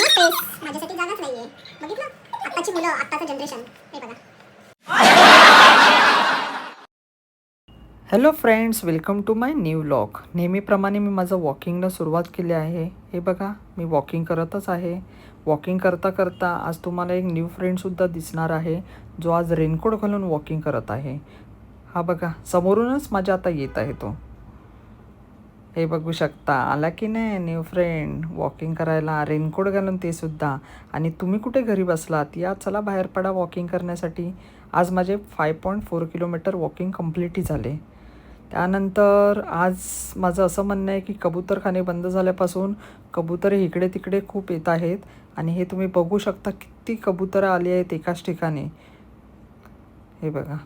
बघितलं? आत्ताची मुलं आत्ताचं जनरेशन हे बघा. Hello friends welcome to my new vlog नेहमीप्रमाणे मी माझं वॉकिंगला सुरुवात केली आहे. हे बघा मी वॉकिंग करतच आहे. वॉकिंग करता करता आज तुम्हाला एक न्यू फ्रेंडसुद्धा दिसणार आहे जो आज रेनकोट घालून वॉकिंग करत आहे. हा बघा समोरूनच माझ्या आता येत आहे तो. हे बघू शकता. आला की नाही न्यू फ्रेंड वॉकिंग करायला रेनकोट घालून ते सुद्धा. आणि तुम्ही कुठे घरी बसलात? या चला बाहेर पडा वॉकिंग करण्यासाठी. आज माझे five point four kilometre walking कम्प्लीटही झाले. त्यानंतर आज माझं असं म्हणणं आहे की कबूतरखाने बंद झाल्यापासून कबूतर इकडे तिकडे खूप येत आहेत. आणि हे तुम्ही बघू शकता किती कबुतरं आली आहेत एकाच ठिकाणी. हे बघा.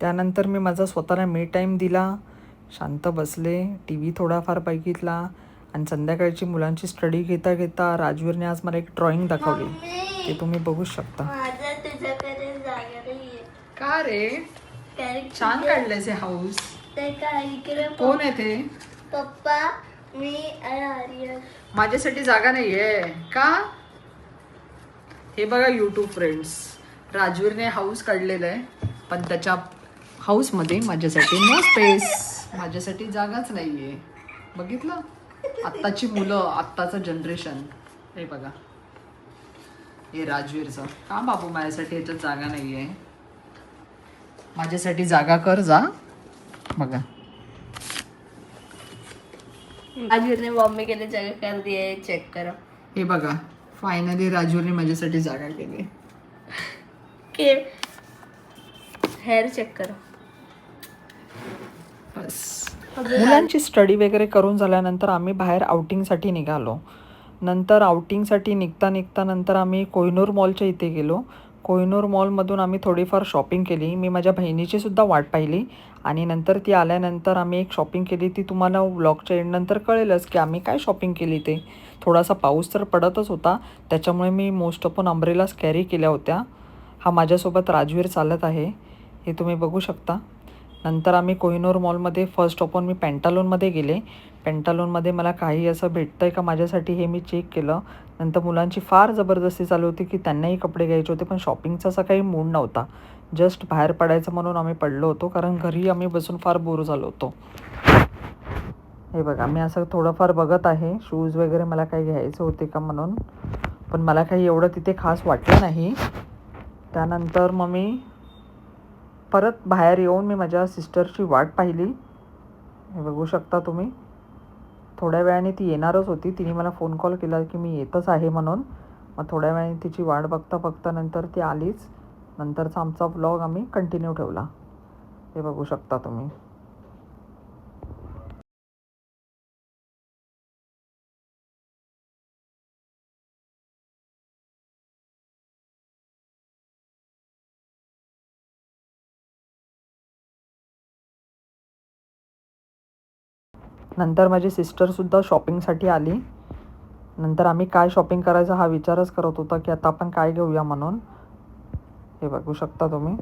त्यानंतर मी माझा स्वतःला मे टाईम दिला. शांत बसले टी व्ही थोडाफार बघितला आणि संध्याकाळची मुलांची स्टडी घेता घेता राजवीरने आज मला एक ड्रॉइंग दाखवली. ते तुम्ही बघू शकता. का रे? छान काढलंयस हे हाऊस ते काय इकडे कोण आहे ते? पप्पा मी आणि आर्यन माझ्यासाठी जागा नाहीये. का? हे बघा यूट्यूब फ्रेंड्स राजवीरने हाऊस काढलेलं आहे पण त्याच्या हाऊसमध्ये माझ्यासाठी नो स्पेस माझ्यासाठी जागाच नाहीये. बघितलं? आत्ताची मुलं आत्ताचं जनरेशन हे बघा. हे राजवीरचं. का बाबू माझ्यासाठी याच्यात जागा नाहीये? माझ्यासाठी जागा कर जा. बघा. आर्यनने मम्मी केले जागा कर दिए चेक करो. हे बघा. फायनली राजूने माझ्यासाठी जागा केली. के हेअर चेक करो. बस मुलांची स्टडी वगैरे करून झाल्यानंतर आम्ही बाहेर आउटिंगसाठी निघालो. नंतर आउटिंगसाठी निघता निघता नंतर आम्ही कोहिनूर मॉलच्या इथे गेलो. कोहिनूर मॉलमधून आम्ही थोडीफार शॉपिंग केली. मी माझ्या बहिणीची सुद्धा वाट पाहिली आणि नंतर ती आल्यानंतर आम्ही एक शॉपिंग केली. ती तुम्हाला व्लॉगच्या एंडनंतर कळेलच की आम्ही काय शॉपिंग केली ते. थोडासा पाऊस तर पडतच होता. त्याच्यामुळे मी मोस्ट ऑफ ऑन अम्ब्रेलाच कॅरी केल्या होत्या. हा माझ्यासोबत राजवीर चालत आहे. हे तुम्ही बघू शकता. नंतर आम्ही कोहिनूर मॉलमध्ये फर्स्ट ओपन मी पॅन्टालोनमध्ये गेले. पॅन्टालोनमध्ये मला काही असं भेटतं आहे का माझ्यासाठी हे मी चेक केलं. नंतर मुलांची फार जबरदस्ती चालू होती की त्यांनाही कपडे घ्यायचे होते पण शॉपिंगचा असा काही मूड नव्हता. जस्ट बाहेर पडायचं म्हणून आम्ही पडलो होतो कारण घरी आम्ही बसून फार बोर झालो होतो. हे बघा मी असं थोडंफार बघत आहे. शूज वगैरे मला काही घ्यायचे होते का म्हणून. पण मला काही एवढं तिथे खास वाटलं नाही. त्यानंतर मग मी परत बाहेर येऊन मी माझ्या सिस्टरची वाट पाहिली. हे बघू शकता तुम्ही. थोड्या वेळाने ती येणारच होती. तिने मला फोन कॉल केला की मी येतच आहे म्हणून. मग थोड्या वेळाने तिची वाट बघता बघता नंतर ती आलीच. नंतरचा आमचा ब्लॉग आम्ही कंटिन्यू ठेवला. हे बघू शकता तुम्ही. नंतर माझी सिस्टरसुद्धा शॉपिंगसाठी आली. नंतर आम्ही काय शॉपिंग करायचा हा विचारच करत होता की आता आपण काय घेऊया म्हणून. हे बघू शकता तुम्ही.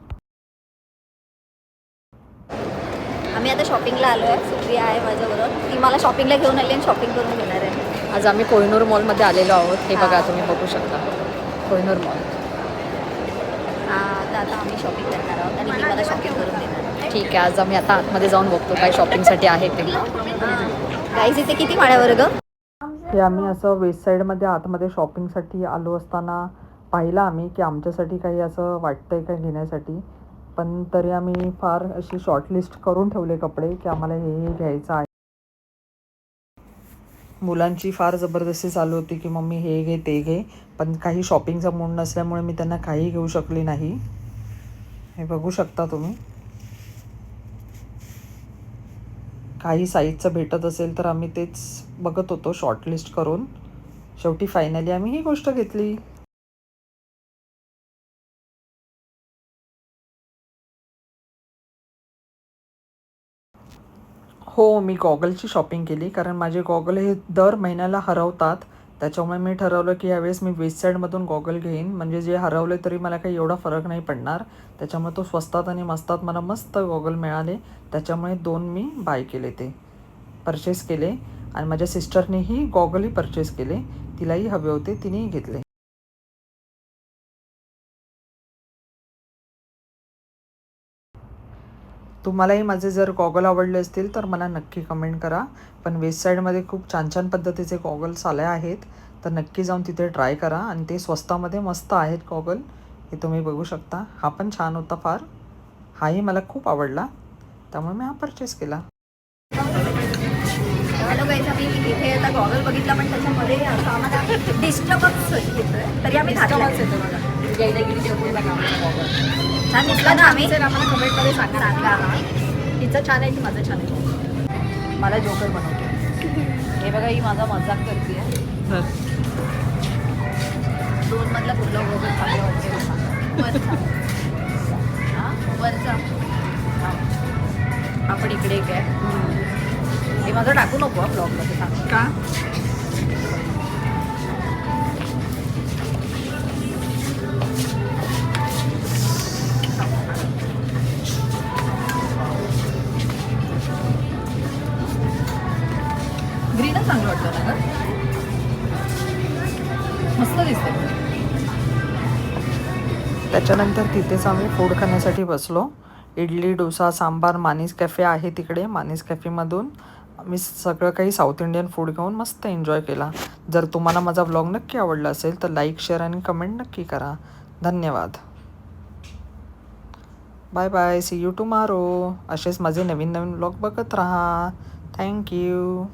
आम्ही आता शॉपिंगला आलो आहे सुप्रिया आहे माझ्याबरोबर. ती मला शॉपिंगला घेऊन आली आणि शॉपिंग करून घेणार आहे. आज आम्ही कोहिनूर मॉलमध्ये आलेलो आहोत. हे बघा तुम्ही बघू शकता. कोहिनूर मॉल आता आता आम्ही शॉपिंग करणार आहोत आणि ती मला शॉपिंग करून ठीक आहे आज आम्ही आता आतमध्ये जाऊन बघतो काय शॉपिंगसाठी आहे ते. गाईज इथे किती माळ्यावर ग? हे आम्ही असं वेस्ट साईडमध्ये आतमध्ये शॉपिंगसाठी आलो असताना पाहिलं आम्ही की आमच्यासाठी काही असं वाटतंय का घेण्यासाठी. पण तरी आम्ही फार अशी शॉर्टलिस्ट करून ठेवले कपडे की आम्हाला हे हे घ्यायचं आहे. मुलांची फार जबरदस्ती चालू होती की मम्मी हे घे ते घे. पण काही शॉपिंगचा मूड नसल्यामुळे मी त्यांना काही घेऊ शकली नाही. हे बघू शकता तुम्ही. काही साईजचं भेटत असेल तर आम्ही तेच बघत होतो शॉर्टलिस्ट करून. शेवटी फायनली आम्ही ही गोष्ट घेतली. हो मी गॉगलची शॉपिंग केली कारण माझे गॉगल हे दर महिन्याला हरवतात. त्याच्यामुळे मी ठरवलं की यावेळेस मी वेस्ट साईडमधून गॉगल घेईन. म्हणजे जे हरवले तरी मला काही एवढा फरक नाही पडणार. त्याच्यामुळे तो स्वस्तात आणि मस्तात मला मस्त गॉगल मिळाले. त्याच्यामुळे दोन मी बाय केले ते. परचेस केले. आणि माझ्या सिस्टरनेही गॉगलही परचेस केले. तिलाही हवे होते तिनेही घेतले. तुम्हालाही माझे जर गॉगल आवडले असतील तर मला नक्की कमेंट करा. पण वेस्ट साईडमध्ये खूप छान छान पद्धतीचे गॉगल्स आले आहेत. तर नक्की जाऊन तिथे ट्राय करा. आणि ते स्वस्तामध्ये मस्त आहेत गॉगल हे तुम्ही बघू शकता. हा पण छान होता फार. हाही मला खूप आवडला. त्यामुळे मी हा परचेस केला. हॅलो गाईज आम्ही इथे आता गॉगल बघितला पण त्याच्यामध्ये आम्हाला डिस्टर्बच येतोय. तरी आम्ही घातला छान दिसला ना आम्ही आम्हाला कमेंटमध्ये सांगा सांगा हा. तिचं छान आहे की माझं छान आहे मला जोकर बनवतो हे बघा ही माझा मजाक करते. दोन मधला कुठला वगैरे चांगला वरचा वरचा आपण इकडे एक आहे हे माझं टाकू नको ब्लॉगमध्ये सांग. का? ना चांगलं वाटतं ना मस्त दिसते त्याच्यानंतर तिथेच आम्ही फूड खाण्यासाठी बसलो. इडली डोसा सांबार मानिस कॅफे आहे तिकडे. मानिस कॅफेमधून मी सगळं काही साऊथ इंडियन फूड घेऊन मस्त एन्जॉय केला. जर तुम्हाला माझा ब्लॉग नक्की आवडला असेल तर लाईक शेअर आणि कमेंट नक्की करा. धन्यवाद. Bye bye see you tomorrow असेच माझे नवीन नवीन ब्लॉग बघत राहा. थँक्यू